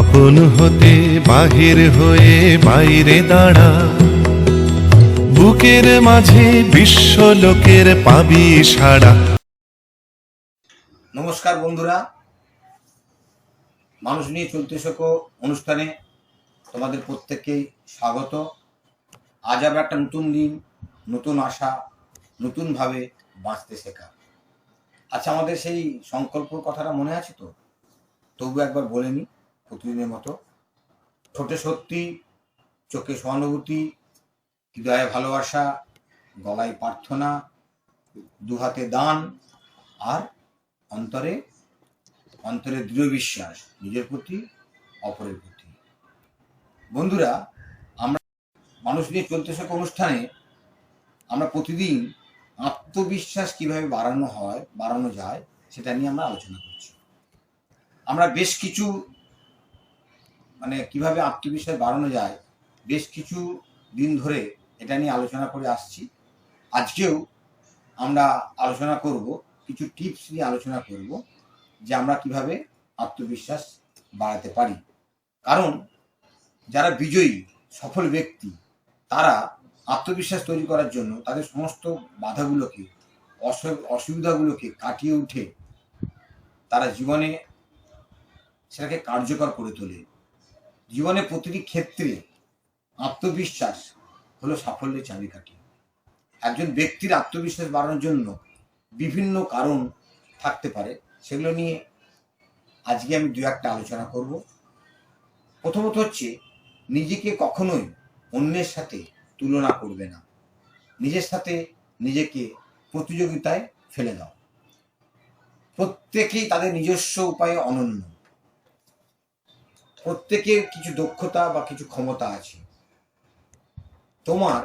আপন হতে বাহির হয়ে বাইরে দাঁড়া। বুকের মাঝে বিশ্ব লোকের পাবি সাড়া। নমস্কার বন্ধুরা। মানুষ নিয়ে চলতে শেখো অনুষ্ঠানে তোমাদের প্রত্যেককেই স্বাগত। আজ আবার একটা নতুন দিন, নতুন আশা, নতুনভাবে বাঁচতে শেখা। আচ্ছা আমাদের সেই সংকল্প কথাটা মনে আছে তো? তবু একবার বলে নি। প্রতিদিনের মতো। ঠোঁটে সত্যি চোখে সহানুভূতি, হৃদয়ে ভালোবাসা, গলায় প্রার্থনা, দুহাতে দান আর অন্তরে অন্তরে দৃঢ় বিশ্বাস, নিজের প্রতি, অপরের প্রতি। বন্ধুরা, আমরা মানুষ নিয়ে চলতে থাকা অনুষ্ঠানে আমরা প্রতিদিন আত্মবিশ্বাস কীভাবে বাড়ানো হয়, বাড়ানো যায়, সেটা নিয়ে আমরা আলোচনা করছি। আমরা বেশ কিছু মানে কীভাবে আত্মবিশ্বাস বাড়ানো যায়, বেশ কিছু দিন ধরে এটা নিয়ে আলোচনা করে আসছি। আজকেও আমরা আলোচনা করব, কিছু টিপস নিয়ে আলোচনা করব যে আমরা কীভাবে আত্মবিশ্বাস বাড়াতে পারি। কারণ যারা বিজয়ী, সফল ব্যক্তি, তারা আত্মবিশ্বাস তৈরি করার জন্য তাদের সমস্ত বাধাগুলোকে, অসু- অসুবিধাগুলোকে কাটিয়ে উঠে তারা জীবনে সেটাকে কার্যকর করে তোলে। জীবনে প্রতিটি ক্ষেত্রে আত্মবিশ্বাস হলো সাফল্যের চাবিকাঠি। একজন ব্যক্তির আত্মবিশ্বাস বাড়ানোর জন্য বিভিন্ন কারণ থাকতে পারে, সেগুলো নিয়ে আজকে আমি দু একটা আলোচনা করব। প্রথমত হচ্ছে, নিজেকে কখনোই অন্যের সাথে তুলনা করবে না। নিজের সাথে নিজেকে প্রতিযোগিতায় ফেলে দাও। প্রত্যেকেই তাদের নিজস্ব উপায়ে অনন্য। প্রত্যেকের কিছু দক্ষতা বা কিছু ক্ষমতা আছে। তোমার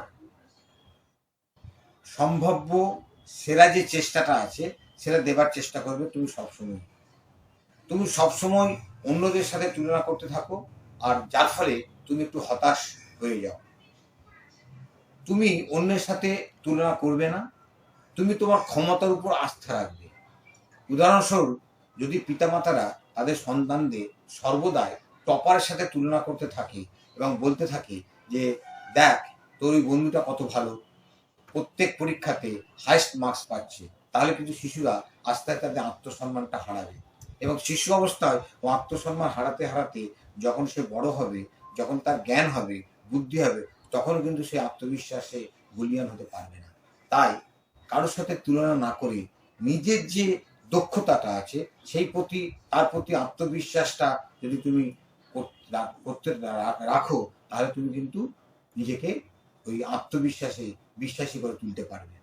সম্ভাব্য সেরা যে চেষ্টাটা আছে, সেটা দেবার চেষ্টা করবে তুমি সবসময়। তুমি সবসময় অন্যদের সাথে তুলনা করতে থাকো আর যার ফলে তুমি একটু হতাশ হয়ে যাও। তুমি অন্যের সাথে তুলনা করবে না, তুমি তোমার ক্ষমতার উপর আস্থা রাখবে। উদাহরণস্বরূপ, যদি পিতামাতারা তাদের সন্তানদের সর্বদাই টপারের সাথে তুলনা করতে থাকে এবং বলতে থাকে যে, দেখ, তোর ওই বন্ধুটা কত ভালো। প্রত্যেক পরীক্ষাতে হাইস্ট মার্কস পাচ্ছে। তাহলে কিন্তু শিশুরা আস্তে আস্তে তাদের আত্মসম্মানটা হারাবে। এবং শিশু অবস্থায় ও আত্মসম্মান হারাতে হারাতে যখন সে বড় হবে, যখন তার জ্ঞান হবে, বুদ্ধি হবে তখন কিন্তু সে আত্মবিশ্বাসে বলিয়ান হতে পারবে না। তাই কারোর সাথে তুলনা না করে নিজের যে দক্ষতাটা আছে, সেই প্রতি, তার প্রতি আত্মবিশ্বাসটা যদি তুমি করতে রাখো, তাহলে তুমি কিন্তু নিজেকে ওই আত্মবিশ্বাসে, বিশ্বাসী করে তুলতে পারবে।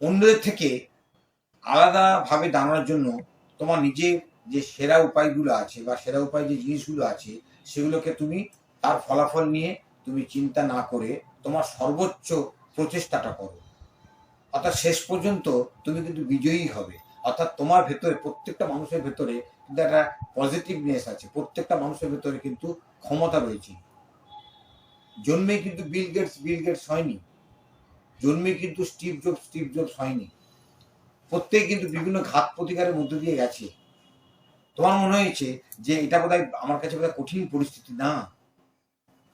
অন্যদের থেকে আলাদাভাবে দাঁড়ানোর জন্য তোমার নিজের যে সেরা উপায়গুলো আছে বা সেরা উপায় যে জিনিসগুলো আছে, সেগুলোকে তুমি তার ফলাফল নিয়ে তুমি চিন্তা না করে তোমার সর্বোচ্চ প্রচেষ্টাটা করো। অর্থাৎ শেষ পর্যন্ত তুমি কিন্তু বিজয়ী হবে। অর্থাৎ তোমার ভেতরে, প্রত্যেকটা মানুষের ভেতরে কিন্তু একটা পজিটিভনেস আছে। প্রত্যেকটা মানুষের ভেতরে কিন্তু ক্ষমতা রয়েছে। জন্মে কিন্তু বিল গেটস বিল গেটস হয়নি। জন্মে কিন্তু স্টিভ জবস স্টিভ জবস হয়নি। প্রত্যেকে কিন্তু বিভিন্ন ঘাত প্রতিকারের মধ্য দিয়ে গেছে। তোমার মনে হয়েছে যে এটা বোধহয় আমার কাছে বোধহয় কঠিন পরিস্থিতি? না।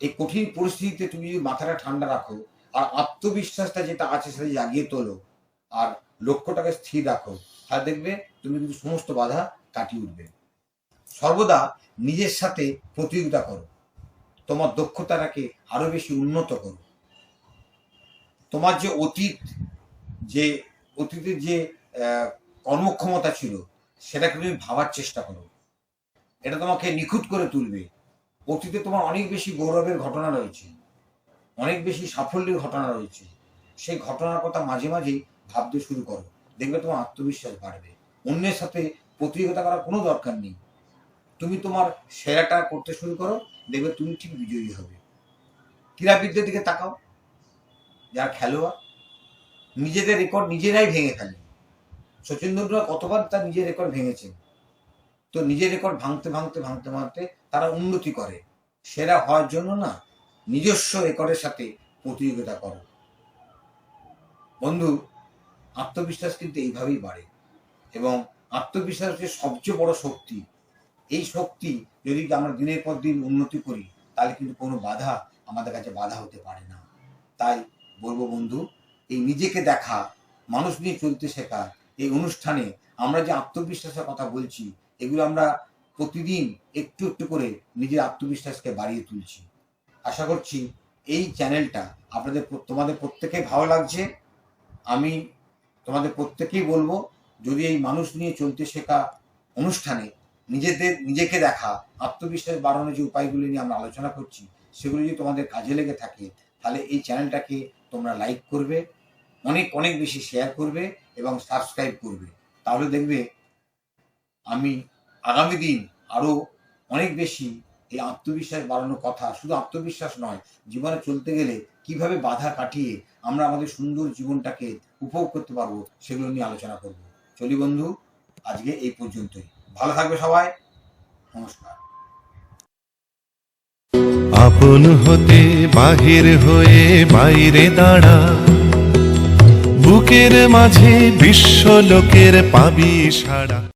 এই কঠিন পরিস্থিতিতে তুমি যদি মাথাটা ঠান্ডা রাখো আর আত্মবিশ্বাসটা যেটা আছে সেটা জাগিয়ে তোলো আর লক্ষ্যটাকে স্থির রাখো, তাহলে দেখবে তুমি কিন্তু সমস্ত বাধা কাটিয়ে উঠবে। সর্বদা নিজের সাথে প্রতিযোগিতা করো। তোমার দক্ষতাটাকে আরও বেশি উন্নত করো। তোমার যে অতীত, যে অতীতের যে কর্মক্ষমতা ছিল, সেটাকে তুমি ভাবার চেষ্টা করো। এটা তোমাকে নিখুঁত করে তুলবে। অতীতে তোমার অনেক বেশি গৌরবের ঘটনা রয়েছে। অনেক বেশি সাফল্যের ঘটনা রয়েছে। সেই ঘটনার কথা মাঝে মাঝেই ভাবতে শুরু করো। দেখবে তোমার আত্মবিশ্বাস বাড়বে। অন্যের সাথে প্রতিযোগিতা করার কোনো দরকার নেই। তুমি তোমার সেরাটা করতে শুরু করো, দেখবে তুমি ঠিক বিজয়ী হবে। ক্রীড়াবিদদের দিকে তাকাও, যারা খেলোয়াড়, নিজেদের রেকর্ড নিজেরাই ভেঙে ফেলে। সচিন তেন্ডুলকর কতবার তার নিজের রেকর্ড ভেঙেছেন তো নিজের রেকর্ড ভাঙতে ভাঙতে ভাঙতে ভাঙতে তারা উন্নতি করে। সেরা হওয়ার জন্য না নিজস্ব রেকর্ডের সাথে প্রতিযোগিতা করো। বন্ধু, আত্মবিশ্বাস কিন্তু এইভাবেই বাড়ে এবং আত্মবিশ্বাস হচ্ছে সবচেয়ে বড় শক্তি। এই শক্তি যদি আমরা দিনের পর দিন উন্নতি করি, তাহলে কিন্তু কোনো বাধা আমাদের কাছে বাধা হতে পারে না। তাই বলব বন্ধু, এই নিজেকে দেখা, মানুষ নিয়ে চলতে শেখা, এই অনুষ্ঠানে আমরা যে আত্মবিশ্বাসের কথা বলছি, এগুলো আমরা প্রতিদিন একটু একটু করে নিজের আত্মবিশ্বাসকে বাড়িয়ে তুলছি। আশা করছি এই চ্যানেলটা আপনাদের তোমাদের প্রত্যেকে ভালো লাগছে। আমি তোমাদের প্রত্যেকেই বলব যদি এই মানুষ নিয়ে চলতে শেখা অনুষ্ঠানে নিজেদের, নিজেকে দেখা, আত্মবিশ্বাস বাড়ানোর যে উপায়গুলি নিয়ে আমরা আলোচনা করছি, সেগুলি যদি তোমাদের কাজে লেগে থাকে, তাহলে এই চ্যানেলটাকে তোমরা লাইক করবে, অনেক অনেক বেশি শেয়ার করবে এবং সাবস্ক্রাইব করবে। তাহলে দেখবে আমি আগামী দিন আরও অনেক বেশি এই আত্মবিশ্বাস বাড়ানোর কথা, শুধু আত্মবিশ্বাস নয়, জীবনে চলতে গেলে কীভাবে বাধা কাটিয়ে আমরা আমাদের সুন্দর জীবনটাকে উপভোগ করতে পারব, সেগুলো নিয়ে আলোচনা করব। চলি বন্ধু, আজকে এই পর্যন্তই। ভালো থাকবে সবাই। নমস্কার। আপন হতে বাহির হয়ে বাইরে দাঁড়া। বুকের মাঝে বিশ্ব লোকের পাবি সাড়া।